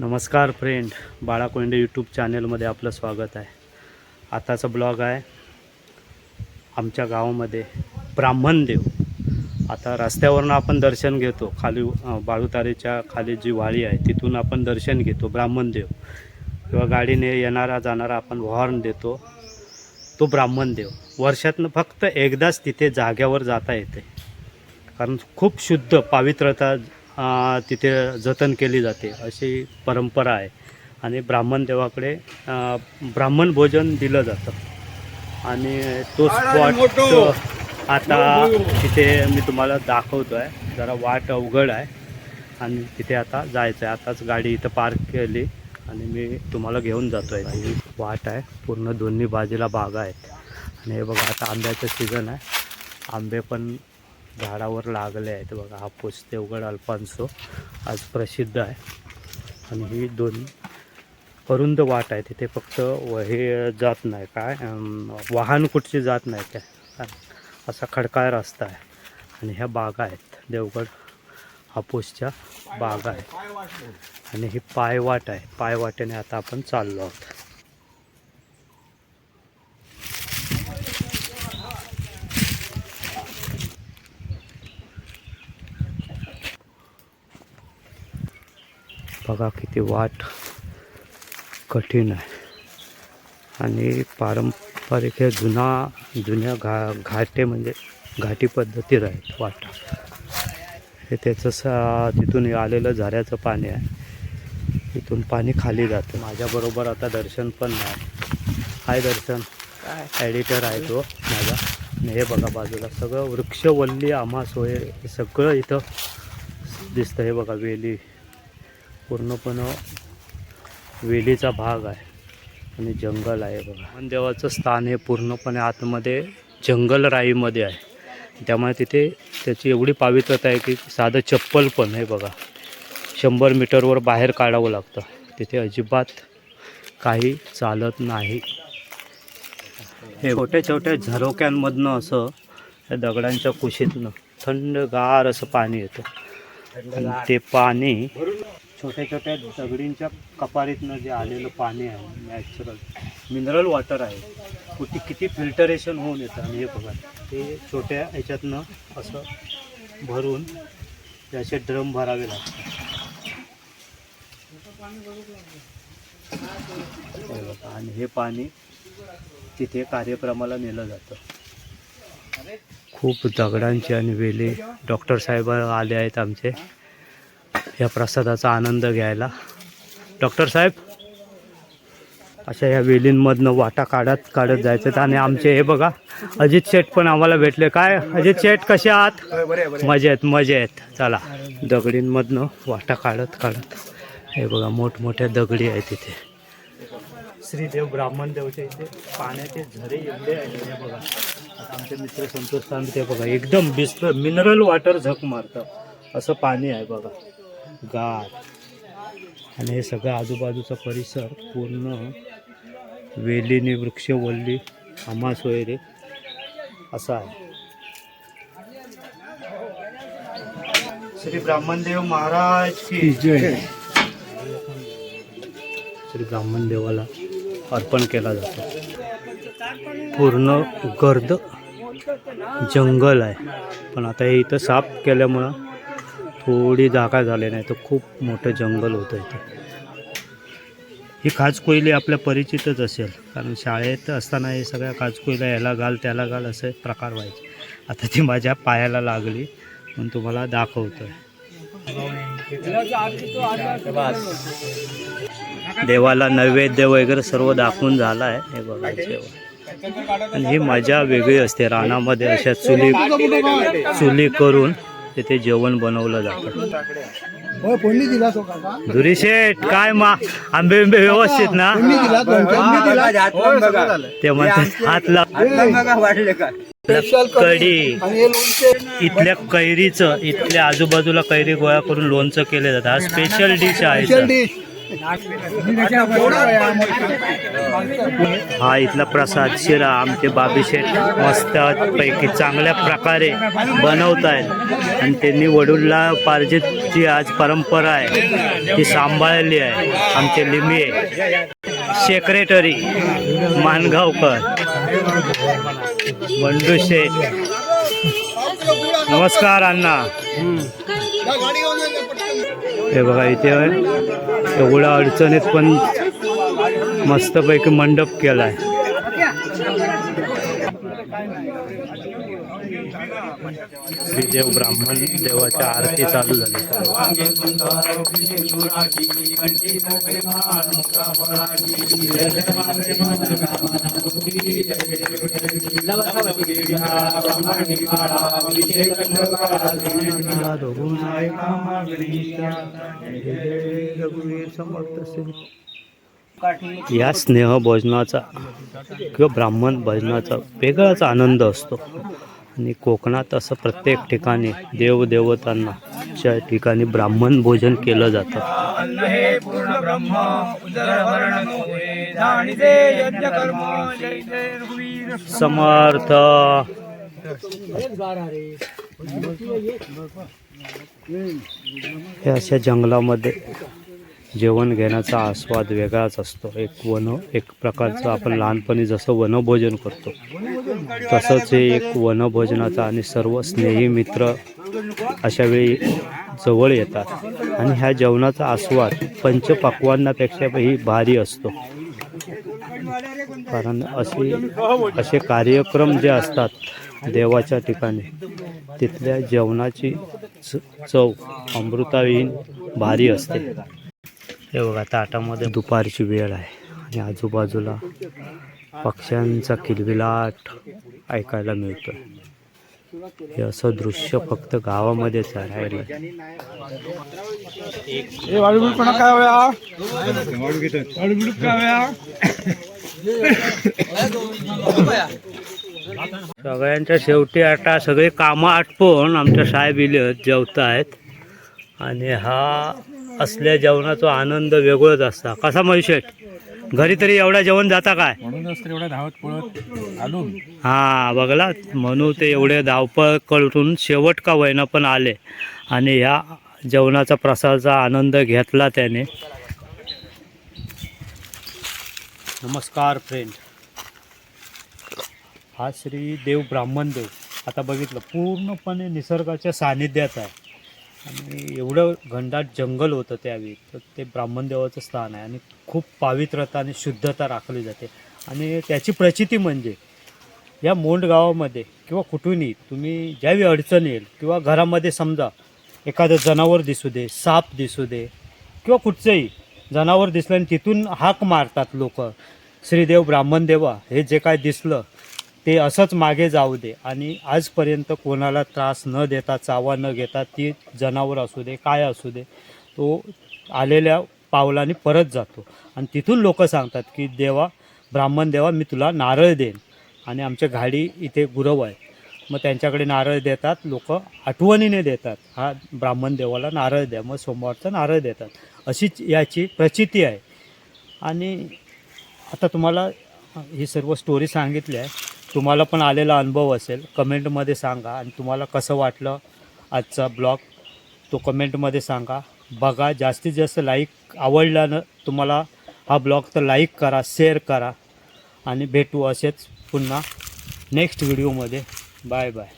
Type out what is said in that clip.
नमस्कार फ्रेंड बाळा Conde YouTube चॅनलमध्ये आपलं स्वागत आहे. आताचा ब्लॉग आहे आमच्या गावामध्ये ब्राह्मणदेव आता रस्त्यावरनं आपण दर्शन घेतो खाली बाळुतारेच्या बाळूतारेच्या खाली जी वाळी आहे तिथून आपण दर्शन घेतो ब्राह्मणदेव किंवा गाडीने येणारा जाणारा आपण हॉर्न देतो तो ब्राह्मणदेव वर्षातनं फक्त एकदाच तिथे जाग्यावर जाता येते. कारण खूप शुद्ध पावित्रता तिथे जतन केली जाते अशी परंपरा आहे. आणि ब्राह्मण देवाकडे ब्राह्मण भोजन दिलं जातं. आणि तो स्पॉट आता तिथे मी तुम्हाला दाखवतो आहे जरा वाट अवघड आहे. आणि तिथे आता जायचं आहे आताच गाडी इथं पार्क केली. आणि मी तुम्हाला घेऊन जातो आहे ही वाट आहे. पूर्ण दोन्ही बाजूला बागा आहेत. आणि हे बघा आता आंब्याचं सीझन आहे. आंबे पण झाडावर लागले आहेत बघा हापूस देवगड अल्फान्सो. आज प्रसिद्ध आहे. आणि ही दोन अरुंद वाट आहे. तिथे फक्त व- हे जात नाही. काय? वाहन कुठची जात नाही काय काय? असा खडकाळ रस्ता आहे. आणि ह्या बागा आहेत. देवगड हापूसच्या बागा आहेत. आणि ही पायवाट आहे. पायवाटेने आता आपण चाललो आहोत. बघा किती वाट. कठीण आहे. आणि पारंपरिक हे जुना जुन्या घा घाटे म्हणजे घाटी पद्धती आहेत वाटा. हे त्याचं सा तिथून आलेलं झऱ्याचं पाणी आहे. तिथून पाणी खाली जातं. माझ्याबरोबर आता दर्शन पण नाही. हाय दर्शन. ॲडिटर आहे तो माझा. आणि हे बघा बाजूला सगळं वृक्षवल्ली आम्हास वगैरे हे सगळं इथं दिसतं. हे बघा वेली पूर्णपणे वेलीचा भाग आहे आणि जंगल आहे बघा. देवाचं स्थान हे पूर्णपणे आतमध्ये जंगल राईमध्ये आहे. त्यामुळे तिथे त्याची एवढी पावित्रता आहे की साधं चप्पल पण हे बघा. शंभर मीटरवर बाहेर काढावं लागतं. तिथे अजिबात काही चालत नाही. हे छोट्या छोट्या झरोक्यांमधनं असं या दगडांच्या कुशीतनं थंडगार असं पाणी येतं. आणि ते पाणी छोट्या छोट्या दगडींच्या कपारीतनं जे आलेलं पाणी आहे नॅचरल मिनरल वॉटर आहे कुठे किती फिल्टरेशन होऊन येतं आणि हे बघा. ते छोट्या ह्याच्यातनं असं भरून त्याचे ड्रम भरावे लागतात. हे आणि हे पाणी तिथे कार्यक्रमाला नेलं जातं. खूप दगडांची आणि वेली डॉक्टर साहेब आले आहेत आमचे. या प्रसादाचा आनंद घ्यायला. डॉक्टर साहेब अशा या वेलींमधनं वाटा काढत काढत जायचं आणि आमचे हे बघा अजित शेठ पण आम्हाला भेटले. काय? अजित शेठ कसे आहात? मजेत मजेत. चला दगडींमधनं वाटा काढत काढत. हे बघा मोठमोठ्या दगडी आहे तिथे श्रीदेव ब्राह्मण देवच्या इथे पाण्याचे झरे एवढे आहेत. हे बघा. आता आमचे मित्र संतोष सांगते बघा एकदम बिस्त मिनरल वॉटर झक मारतं असं पाणी आहे बघा. गार. आणि हे सगळं आजूबाजूचा परिसर पूर्ण वेलीने वृक्षवल्ली आमास वगैरे असा आहे. श्री ब्राह्मणदेव महाराज की श्री ब्राह्मणदेवाला अर्पण केला जातो. पूर्ण गर्द जंगल आहे. पण आता हे इथं साफ केल्यामुळं थोडी जागा झाली नाही तर खूप मोठं जंगल होतं इथं. ही खाजकोयली आपल्या परिचितच असेल कारण शाळेत असताना हे सगळ्या खाजकोयला याला घाल त्याला घाल असे प्रकार व्हायचे. आता ती माझ्या पायाला लागली म्हणून तुम्हाला दाखवतोय. देवाला नैवेद्य वगैरे सर्व दाखवून झालं आहे हे बघायचे आणि ही मजा वेगळी असते रानामध्ये अशा चुली चुली करून तिथे जेवण बनवलं जातं. होय फोडणी दिला तो काका. धुरी शेठ काय मा आंबे बिंबे व्यवस्थित ना? दिला ते म्हणतात हात हे लोणचे इथल्या कैरीचं इथल्या आजूबाजूला कैरी गोळा करून लोणचं केलं जातं. हा स्पेशल डिश आहे हा इथला प्रसाद शिरा आमचे बाबीशेठ मस्त पैकी चांगल्या प्रकारे बनवत आहेत आणि त्यांनी वडूला पार्जित आज परंपरा आहे ती सांभाळली आहे. आमचे लिमिये सेक्रेटरी मानगावकर. बंडू शेठ. नमस्कार अण्णा. हे बघा इथे एवढ्या अडचणीत पण मस्तपैकी मंडप केला आहे श्रीदेव ब्राह्मण देवाच्या आरती चालू झाली. या स्नेह भोजनाचा किंवा ब्राह्मण भोजनाचा वेगळाच आनंद असतो. आणि कोकणात असं प्रत्येक ठिकाणी देवदेवतांना च्या ठिकाणी ब्राह्मण भोजन केलं जातं. समर्थ. हे अशा जंगलामध्ये जेवण घेण्याचा आस्वाद वेगळाच असतो. एक वन एक प्रकारचं आपण लहानपणी जसं वनभोजन करतो. तसंच हे एक वनभोजनाचा आणि सर्व स्नेही मित्र अशा वेळी जवळ येतात. आणि ह्या जेवणाचा आस्वाद पंचपक्वांनापेक्षाही भारी असतो. कारण असे असे कार्यक्रम जे असतात देवाच्या ठिकाणी तिथल्या जेवणाची च- चव अमृताविहीन भारी असते. हे बघा ताटामध्ये दुपारची वेळ आहे आणि आजूबाजूला पक्ष्यांचा किलबिलाट ऐकायला मिळतोय. हे असं दृश्य फक्त गावामध्येच हव्या सगळ्यांच्या शेवटी आता सगळे कामं आटपून आमच्या साहेब इले जेवत आहेत आणि हा असल्या जेवणाचा आनंद वेगळाच असता. कसा मयुषेट घरी तरी एवढा जेवण जाता काय? म्हणूनच तर एवढा धावत पळत आलो. हा बघला. म्हणून ते एवढे धावपळ करून शेवट का वयना पण आले. आणि ह्या जेवणाचा प्रसादाचा आनंद घेतला त्याने. नमस्कार फ्रेंड हा श्री देव ब्राह्मण देव. आता बघितलं पूर्णपणे निसर्गाच्या सानिध्यात आहे. आणि एवढं घनदाट जंगल होतं त्यावेळी तर ते ब्राह्मण देवाचं स्थान आहे आणि खूप पावित्रता आणि शुद्धता राखली जाते. आणि त्याची प्रचिती म्हणजे या मोंड गावामध्ये किंवा कुठूनही तुम्ही ज्यावेळी अडचण येईल किंवा घरामध्ये समजा एखादं जनावर दिसू दे साप दिसू दे किंवा कुठचंही जनावर दिसलं आणि तिथून हाक मारतात लोक श्रीदेव ब्राह्मण देवा हे जे काय दिसलं ते असंच मागे जाऊ दे. आणि आजपर्यंत कोणाला त्रास न देता चावा न घेता ती जनावर असू दे काय असू दे तो आलेल्या पावलाने परत जातो. आणि तिथून लोक सांगतात की देवा ब्राह्मण देवा मी तुला नारळ देईन. आणि आमच्या गाडी इथे गुरव आहे. मग त्यांच्याकडे नारळ देतात लोक आठवणीने देतात हा ब्राह्मण देवाला नारळ द्या मग सोमवारचा नारळ देतात. अशीच याची प्रचिती आहे. आणि आता तुम्हाला ही सर्व स्टोरी सांगितली आहे. तुम्हाला पण आलेला अनुभव असेल कमेंटमध्ये सांगा. आणि तुम्हाला कसं वाटलं आजचा ब्लॉग तो कमेंटमध्ये सांगा. बघा जास्तीत जास्त लाईक आवडल्यानं तुम्हाला हा ब्लॉग तर लाईक करा शेअर करा. आणि भेटू असेच पुन्हा नेक्स्ट व्हिडिओमध्ये. Bye bye.